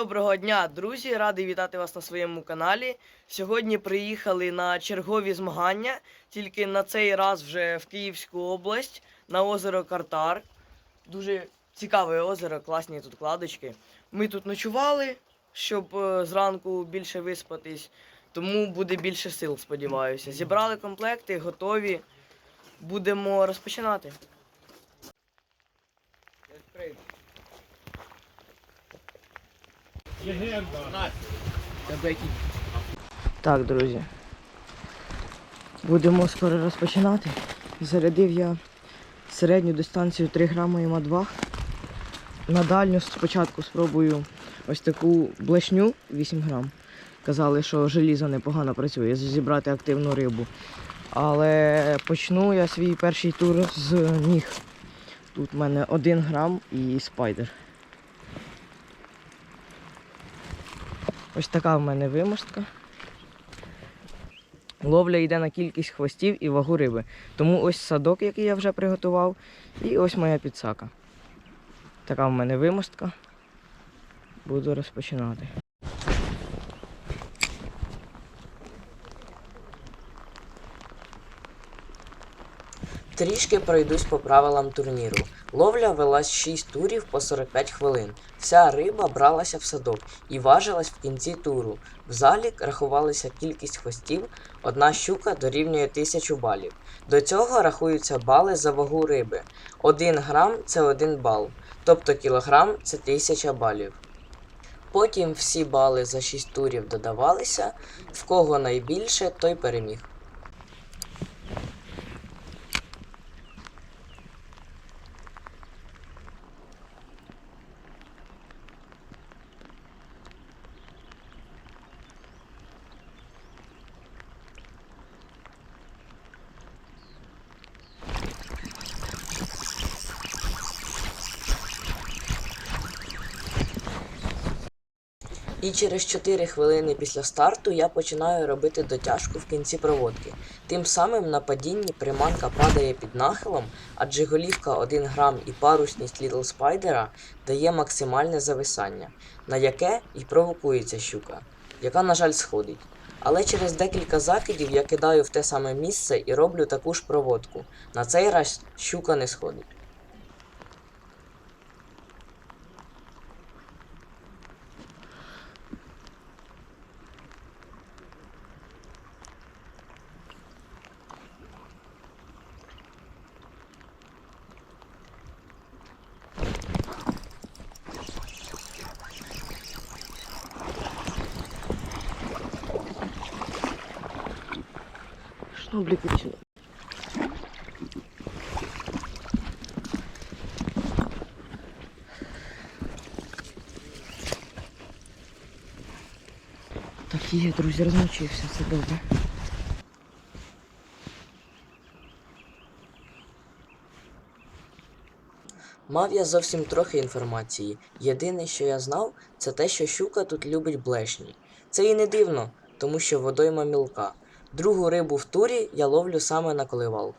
Доброго дня, друзі! Радий вітати вас на своєму каналі. Сьогодні приїхали на чергові змагання, тільки на цей раз вже в Київську область на озеро Картар. Дуже цікаве озеро, класні тут кладочки. Ми тут ночували, щоб е, зранку більше виспатись, тому буде більше сил, сподіваюся. Зібрали комплекти, готові. Будемо розпочинати. Так, друзі. Будемо скоро розпочинати. Зарядив я середню дистанцію 3 грами ма 2 На дальню спочатку спробую ось таку блешню 8 грам. Казали, що желізо непогано працює, зібрати активну рибу. Але почну я свій перший тур з ніг. Тут в мене 1 грам і спайдер. Ось така в мене вимостка. Ловля йде на кількість хвостів і вагу риби. Тому ось садок, який я вже приготував, і ось моя підсака. Така в мене вимостка. Буду розпочинати. Трішки пройдусь по правилам турніру. Ловля велась 6 турів по 45 хвилин. Вся риба бралася в садок і важилась в кінці туру. В залік рахувалася кількість хвостів, одна щука дорівнює 1000 балів. До цього рахуються бали за вагу риби. 1 грам це 1 бал, тобто кілограм це 1000 балів. Потім всі бали за 6 турів додавалися, в кого найбільше, той переміг. І через 4 хвилини після старту я починаю робити дотяжку в кінці проводки. Тим самим на падінні приманка падає під нахилом, адже голівка 1 грам і парусність Little Spider дає максимальне зависання, на яке і провокується щука, яка, на жаль, сходить. Але через декілька закидів я кидаю в те саме місце і роблю таку ж проводку. На цей раз щука не сходить. Шноблик вытяну. Так, є, друзі, розмочився, все добре. Мав я зовсім трохи інформації. Єдине, що я знав, це те, що щука тут любить блешні. Це і не дивно, тому що водойма мілка. Другу рибу в турі я ловлю саме на коливалку.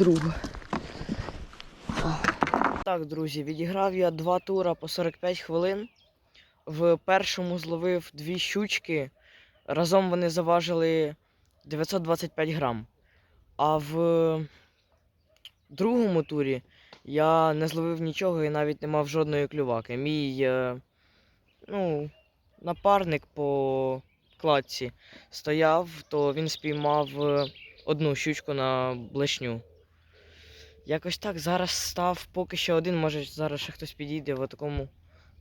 Другу. Так, друзі, відіграв я два тура по 45 хвилин. В першому зловив дві щучки. Разом вони заважили 925 грам. А в другому турі я не зловив нічого і навіть не мав жодної клюваки. Мій е, ну, напарник по кладці стояв, то він спіймав е, одну щучку на блешню. Якось так зараз став поки що один, може зараз ще хтось підійде в такому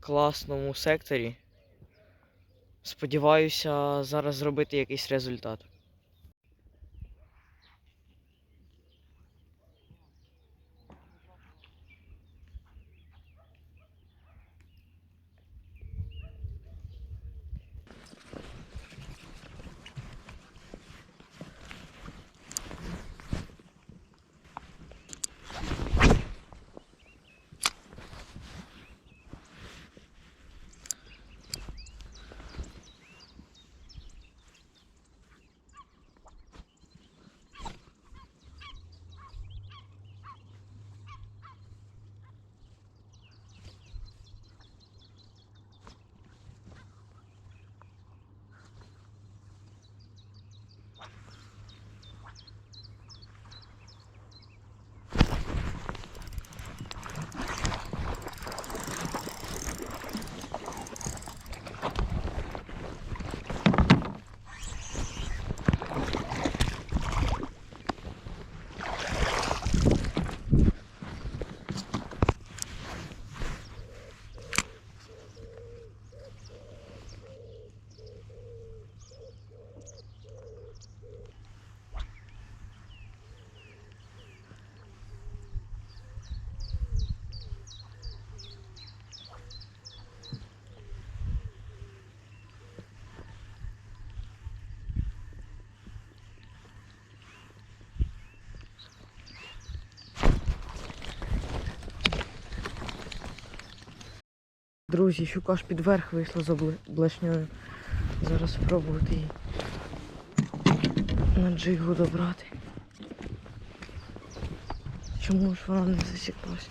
класному секторі. Сподіваюся зараз зробити якийсь результат. Друзі, щука аж під верх вийшла за блешньою. Зараз спробувати її на джигу добрати. Чому ж вона не засіклась?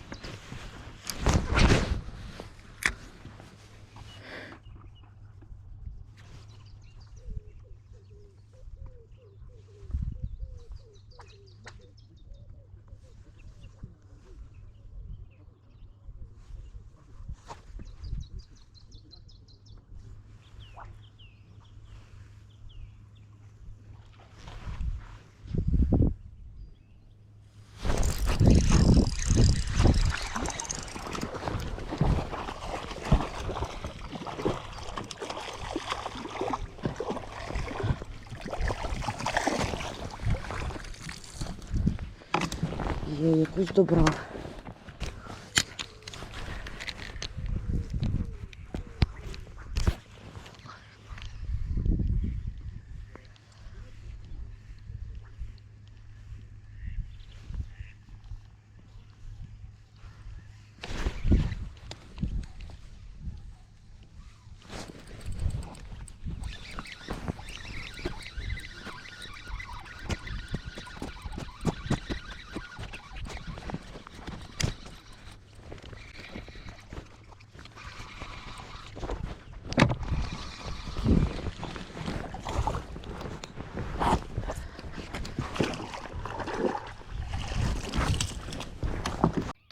Є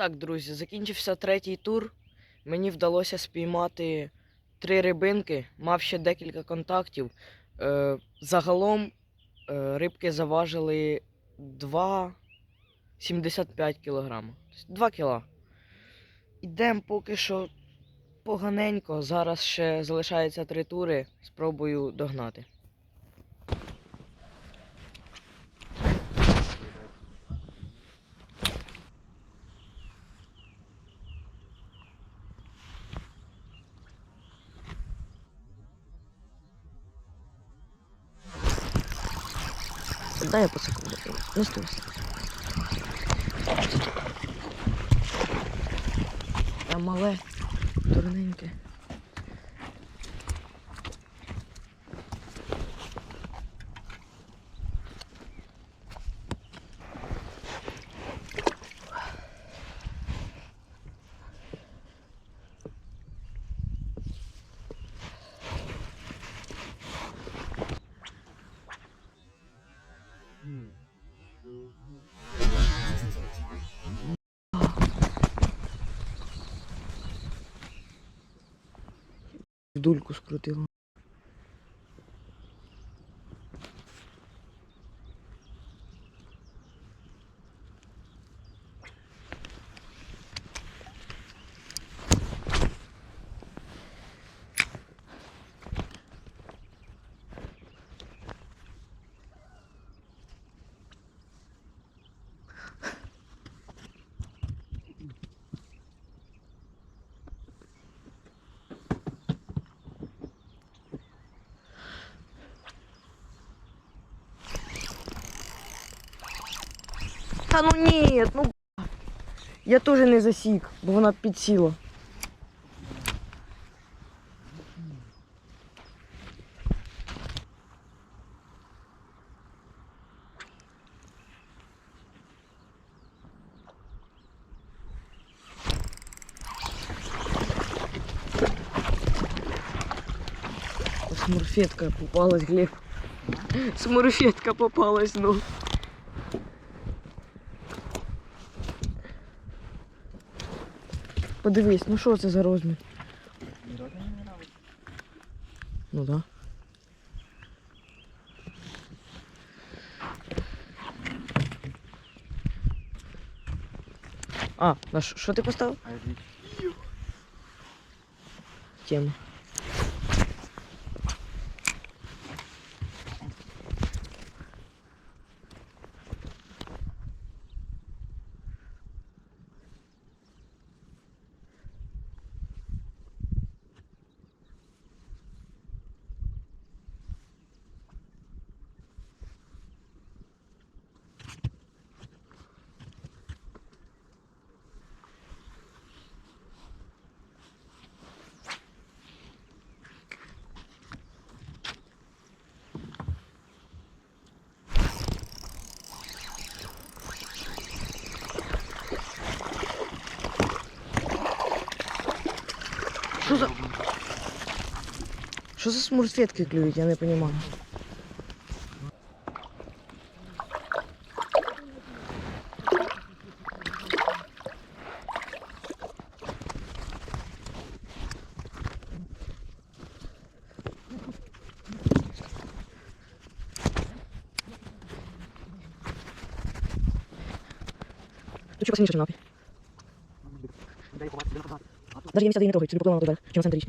Так, друзі, закінчився третій тур. Мені вдалося спіймати три рибинки, мав ще декілька контактів. Е, загалом е, рибки заважили 2,75 кг. 2 кг. Ідемо поки що поганенько. Зараз ще залишається три тури. Спробую догнати. Дай я посеку. Не стой. Та мале, дурненьке. В дульку скрутило. Та ну ні, ну. б**. Я теж не засік, бо вона підсіла. Смурфетка попалась, Глеб. Смурфетка попалась, ну. Подивись, ну що це за розмір? Ну да. А, на що що ти поставив? Тема. Що за... Що за смурфетки клюють, я не розумію. Тут чого сильніше, Znaczy mi, myślał tej ruchy, czyli pokonał na to, że się na centry iść.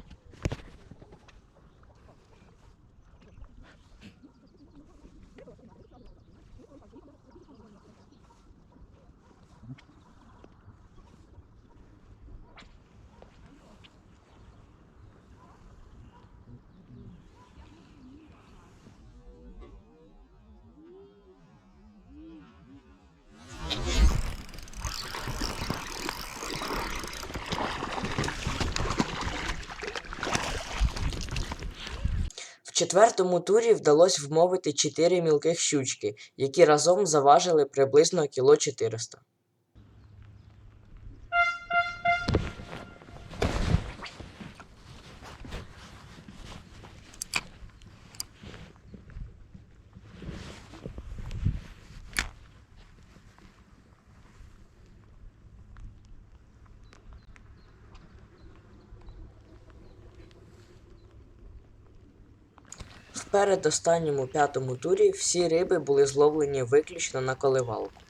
Четвертому турі вдалося вмовити чотири мілких щучки, які разом заважили приблизно кіло 400. Передостанньому п'ятому турі всі риби були зловлені виключно на коливалку.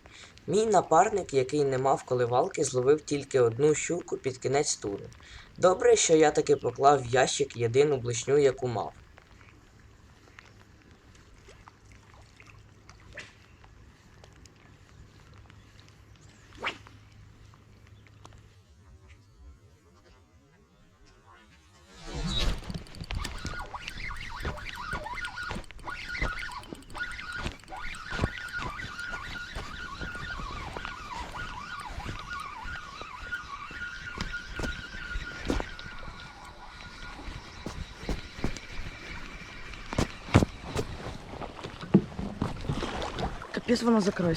Мій напарник, який не мав коливалки, зловив тільки одну щуку під кінець туру. Добре, що я таки поклав в ящик єдину блишню, яку мав. Капець воно за край.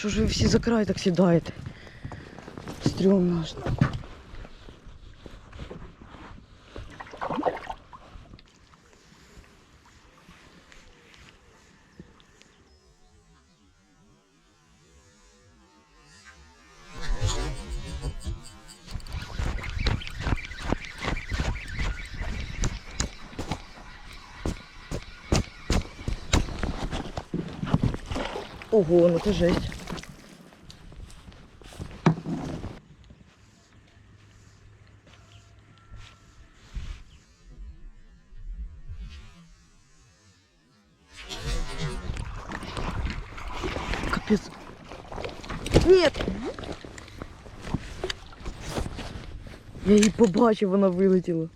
Що ж ви всі за край так сідаєте? Стрьомно аж. Ого, ну це жесть. Я її побачив, вона вилетіла.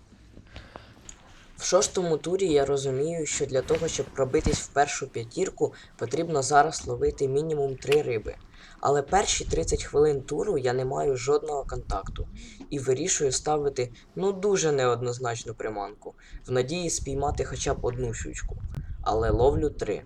В шостому турі я розумію, що для того, щоб пробитись в першу п'ятірку, потрібно зараз ловити мінімум три риби. Але перші 30 хвилин туру я не маю жодного контакту і вирішую ставити ну дуже неоднозначну приманку, в надії спіймати хоча б одну щучку. Але ловлю три.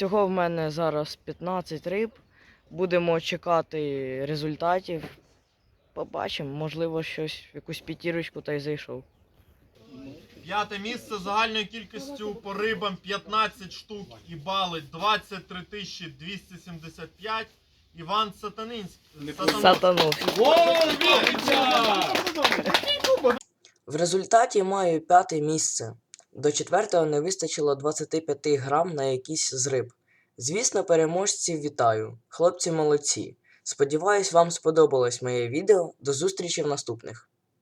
Всього в мене зараз 15 риб. Будемо чекати результатів. Побачимо, можливо, щось якусь п'ятірочку та й зайшов. П'яте місце загальною кількістю по рибам 15 штук і бали 23 275. Іван Сатанинський. Сатанов. В результаті маю п'яте місце. До четвертого не вистачило 25 грам на якийсь з риб. Звісно, переможців вітаю. Хлопці молодці. Сподіваюсь, вам сподобалось моє відео. До зустрічі в наступних.